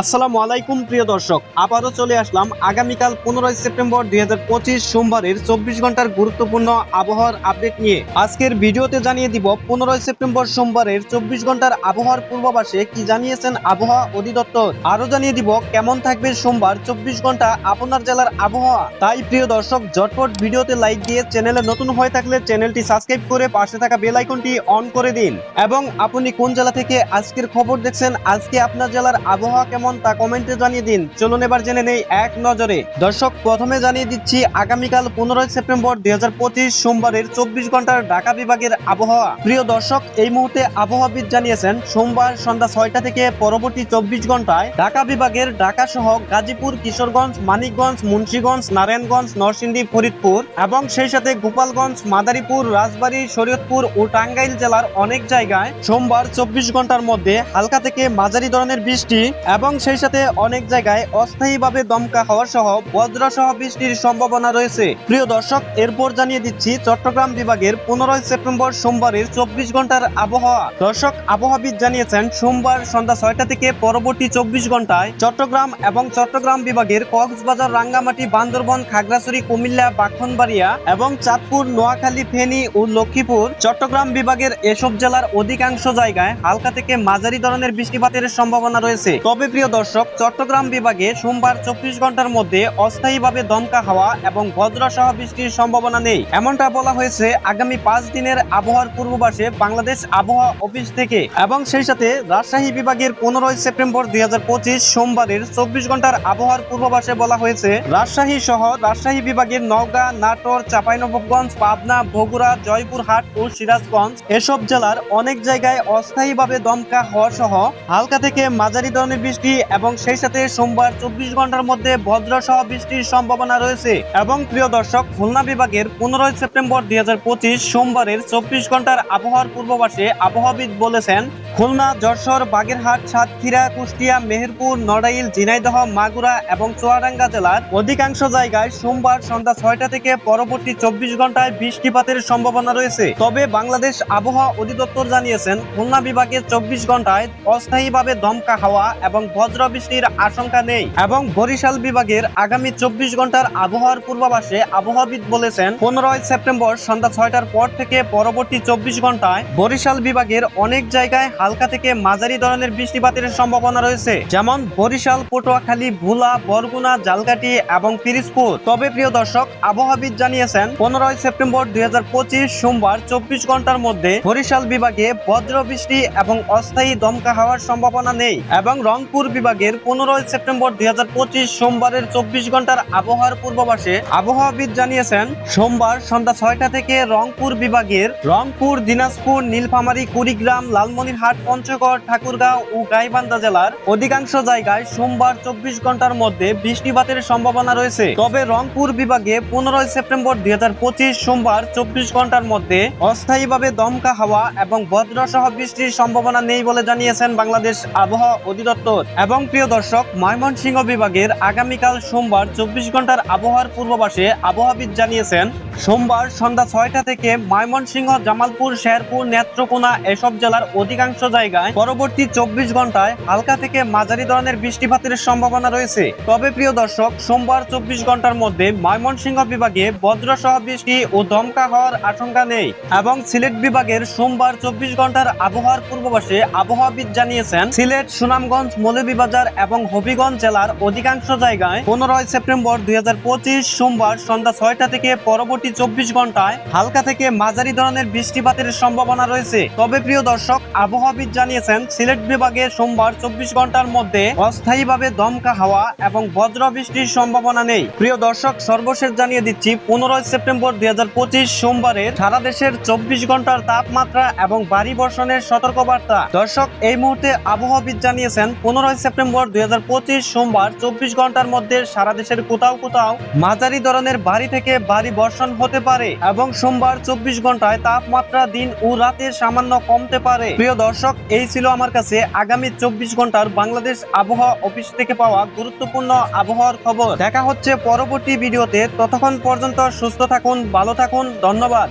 আসসালামু আলাইকুম, প্রিয় দর্শক। আবারও চলে আসলাম আগামীকাল পনেরোই সেপ্টেম্বর দুই হাজার পঁচিশ সোমবারের চব্বিশ ঘণ্টার গুরুত্বপূর্ণ আবহাওয়ার আপডেট নিয়ে। আজকের ভিডিওতে জানিয়ে দিব, পনেরোই সেপ্টেম্বর সোমবারের চব্বিশ ঘণ্টার আবহাওয়ার পূর্বাভাসে কি জানিয়েছেন আবহাওয়া অধিদপ্তর? আরও জানিয়ে দিব, কেমন থাকবে সোমবার চব্বিশ ঘণ্টা আপনার জেলার আবহাওয়া? তাই, প্রিয় দর্শক, ঝটপট ভিডিওতে লাইক দিয়ে চ্যানেলে নতুন হয়ে থাকলে চ্যানেলটি সাবস্ক্রাইব করে পাশে থাকা বেল আইকনটি অন করে দিন। এবং আপনি কোন জেলা থেকে আজকের খবর দেখছেন, আজকে আপনার জেলার আবহাওয়া কেমন তা কমেন্টে জানিয়ে দিন। চলুন এবার জেনে নেই এক নজরে। দর্শক, প্রথমে জানিয়ে দিচ্ছি, আগামীকাল পনেরোই সেপ্টেম্বর দুই সোমবারের চব্বিশ ঘণ্টার ঢাকা বিভাগের আবহাওয়া। প্রিয় দর্শক, এই মুহূর্তে আবহাওয়াবিদ জানিয়েছেন, সোমবার সন্ধ্যা ছয়টা থেকে পরবর্তী চব্বিশ ঘন্টায় ঢাকা বিভাগের ঢাকা সহ গাজীপুর, কিশোরগঞ্জ, মানিকগঞ্জ, মুন্সীগঞ্জ, নারায়ণগঞ্জ, নরসিংদী, ফরিদপুর এবং সেই সাথে গোপালগঞ্জ, মাদারীপুর, রাজবাড়ী, শরীয়তপুর ও টাঙ্গাইল জেলার অনেক জায়গায় সোমবার চব্বিশ ঘণ্টার মধ্যে হালকা থেকে মাঝারি ধরনের বৃষ্টি এবং সেই সাথে অনেক জায়গায় অস্থায়ীভাবে দমকা হওয়া সহ বজ্র সহ বৃষ্টির সম্ভাবনা রয়েছে। প্রিয় দর্শক, এরপর জানিয়ে দিচ্ছি, চট্টগ্রাম বিভাগের পনেরোই সেপ্টেম্বর সোমবারের চব্বিশ ঘণ্টার আবহাওয়া। দর্শক, আবহাওয়াবিদ জানিয়েছেন, সোমবার সন্ধ্যা ছয়টা থেকে পরবর্তী চব্বিশ ঘন্টায় চট্টগ্রাম এবং চট্টগ্রাম বিভাগের কক্সবাজার, রাঙ্গামাটি, বান্দরবন, খাগড়াছড়ি, কুমিল্লা বাখনবাড়িয়া এবং চাঁদপুর, নোয়াখালী, ফেনী ও লক্ষ্মীপুর চট্টগ্রাম বিভাগের এসব জেলার অধিকাংশ জায়গায় হালকা থেকে মাঝারি ধরনের বৃষ্টিপাতের সম্ভাবনা রয়েছে। তবে প্রিয় দর্শক, চট্টগ্রাম বিভাগে সোমবার চব্বিশ ঘণ্টার মধ্যে অস্থায়ীভাবে দমকা হাওয়া এবং বজ্র সহ বৃষ্টির সম্ভাবনা নেই। এমনটা বলা হয়েছে আগামী পাঁচ দিনের আবহাওয়ার পূর্বাভাসে বাংলাদেশ আবহাওয়া অফিস থেকে এবং সেই সাথে রাজশাহী বিভাগের পনেরোই সেপ্টেম্বর দুই সোমবারের চব্বিশ ঘণ্টার আবহাওয়ার পূর্বাভাসে বলা হয়েছে, রাজশাহী সহ রাজশাহী বিভাগের নওগাঁ, নাটোর, চাঁপাইনবাবগঞ্জ, পাবনা, বগুড়া, জয়পুরহাট ও সিরাজগঞ্জ এসব জেলার অনেক জায়গায় অস্থায়ীভাবে দমকা হওয়া সহ হালকা থেকে মাঝারি ধরনের বৃষ্টি এবং সেই সাথে সোমবার চব্বিশ ঘণ্টার মধ্যে বজ্র সহ বৃষ্টির সম্ভাবনা রয়েছে। এবং প্রিয় দর্শক, খুলনা বিভাগের পনেরোই সেপ্টেম্বর দুই হাজার পঁচিশ সোমবারের চব্বিশ ঘণ্টার আবহাওয়ার পূর্বাভাসে আবহাওয়াবিদ বলেছেন, খুলনা, যশোর, বাগেরহাট, সাতক্ষীরা, কুষ্টিয়া, মেহেরপুর, নড়াইল, ঝিনাইদহ, মাগুরা এবং চুয়াডাঙ্গা জেলার অধিকাংশ জায়গায় সোমবার সন্ধ্যা ছয়টা থেকে পরবর্তী চব্বিশ ঘন্টায় বৃষ্টিপাতের সম্ভাবনা রয়েছে। তবে বাংলাদেশ আবহাওয়া অধিদপ্তর জানিয়েছেন, খুলনা বিভাগের চব্বিশ ঘন্টায় অস্থায়ীভাবে দমকা হাওয়া এবং বজ্র বৃষ্টির আশঙ্কা নেই। এবং বরিশাল বিভাগের আগামী চব্বিশ ঘণ্টার আবহাওয়ার পূর্বাভাসে আবহাওয়াবিদ বলেছেন, পনেরোই সেপ্টেম্বর সন্ধ্যা ছয়টার পর থেকে পরবর্তী চব্বিশ ঘন্টায় বরিশাল বিভাগের অনেক জায়গায় হালকা থেকে মাঝারি ধরনের বৃষ্টিপাতের সম্ভাবনা রয়েছে, যেমন বরিশাল, পটুয়াখালী, ভোলা, বরগুনা জালকাটি এবং পিরিজপুর। তবে প্রিয় দর্শক, আবহাওয়াবিদ জানিয়েছেন, পনেরোই সেপ্টেম্বর দুই হাজার পঁচিশ সোমবার চব্বিশ ঘণ্টার মধ্যে বরিশাল বিভাগে বজ্র বৃষ্টি এবং অস্থায়ী দমকা হওয়ার সম্ভাবনা নেই এবং রংপুর বিভাগের পনেরোই সেপ্টেম্বর দুই হাজার পঁচিশ সোমবারের চব্বিশ ঘণ্টার আবহাওয়ার পূর্বাভাসে আবহাওয়াবিদ জানিয়েছেন, সোমবার সন্ধ্যা ছয়টা থেকে রংপুর বিভাগের রংপুর, দিনাজপুর, নীলফামারী, কুড়িগ্রাম, লালমনিরহাট, পঞ্চগড়, ঠাকুরগাঁও ও গাইবান্ধা জেলার অধিকাংশ জায়গায় সোমবার চব্বিশ ঘণ্টার মধ্যে বৃষ্টিপাতের সম্ভাবনা রয়েছে। তবে রংপুর বিভাগে পনেরোই সেপ্টেম্বর দুই হাজার পঁচিশ সোমবার চব্বিশ ঘণ্টার মধ্যে অস্থায়ীভাবে দমকা হাওয়া এবং বজ্র সহ বৃষ্টির সম্ভাবনা নেই বলে জানিয়েছেন বাংলাদেশ আবহাওয়া অধিদপ্তর। এবং প্রিয় দর্শক, ময়মনসিংহ বিভাগের আগামীকাল সোমবার চব্বিশ ঘণ্টার আবহাওয়ার পূর্বাভাসে আবহাওয়াবিদ জানিয়েছেন, সোমবার সন্ধ্যা ছয়টা থেকে ময়মনসিংহ, জামালপুর, শেরপুর, নেত্রকোনা এসব জেলার অধিকাংশ জায়গায় পরবর্তী চব্বিশ ঘন্টায় হালকা থেকে মাঝারি ধরনের বৃষ্টিপাতের সম্ভাবনা রয়েছে। তবে প্রিয় দর্শক, সোমবার চব্বিশ ঘণ্টার মধ্যে ময়মনসিংহ বিভাগে বজ্রসহ বৃষ্টি ও দমকা হওয়ার আশঙ্কা নেই এবং সিলেট বিভাগের সোমবার চব্বিশ ঘণ্টার আবহাওয়ার পূর্বাভাসে আবহাওয়াবিদ জানিয়েছেন, সিলেট, সুনামগঞ্জ মৌলভীবাজার এবং হবিগঞ্জ জেলার অধিকাংশ জায়গায় পনেরোই সেপ্টেম্বর দুই সোমবার সন্ধ্যা ছয়টা থেকে পরবর্তী চব্বিশ ঘন্টায় হালকা থেকে মাঝারি ধরনের বৃষ্টিপাতের সম্ভাবনা রয়েছে। তবে প্রিয় দর্শক, আবহাওয়াবিদ জানিয়েছেন, সিলেট বিভাগে সোমবার চব্বিশ ঘণ্টার মধ্যে অস্থায়ীভাবে দমকা হাওয়া এবং বজ্র বৃষ্টির সম্ভাবনা নেই। প্রিয় দর্শক, সর্বশেষ জানিয়ে দিচ্ছি, পনেরোই সেপ্টেম্বর দুই সোমবারের সারা দেশের চব্বিশ ঘণ্টার তাপমাত্রা এবং বাড়ি বর্ষণের সতর্কবার্তা। দর্শক, এই মুহূর্তে আবহাওয়াবিদ জানিয়েছেন, পনেরোই সেপ্টেম্বর দু হাজার পঁচিশ সোমবার চব্বিশ ঘণ্টার মধ্যে সারা দেশের কোথাও কোথাও মাঝারি ধরনের বাড়ি থেকে ভারী বর্ষণ হতে পারে এবং সোমবার চব্বিশ ঘন্টায় তাপমাত্রা দিন ও রাতের সামান্য কমতে পারে। প্রিয় দর্শক, এই ছিল আমার কাছে আগামী চব্বিশ ঘণ্টার বাংলাদেশ আবহাওয়া অফিস থেকে পাওয়া গুরুত্বপূর্ণ আবহাওয়ার খবর। দেখা হচ্ছে পরবর্তী ভিডিওতে। ততক্ষণ পর্যন্ত সুস্থ থাকুন, ভালো থাকুন, ধন্যবাদ।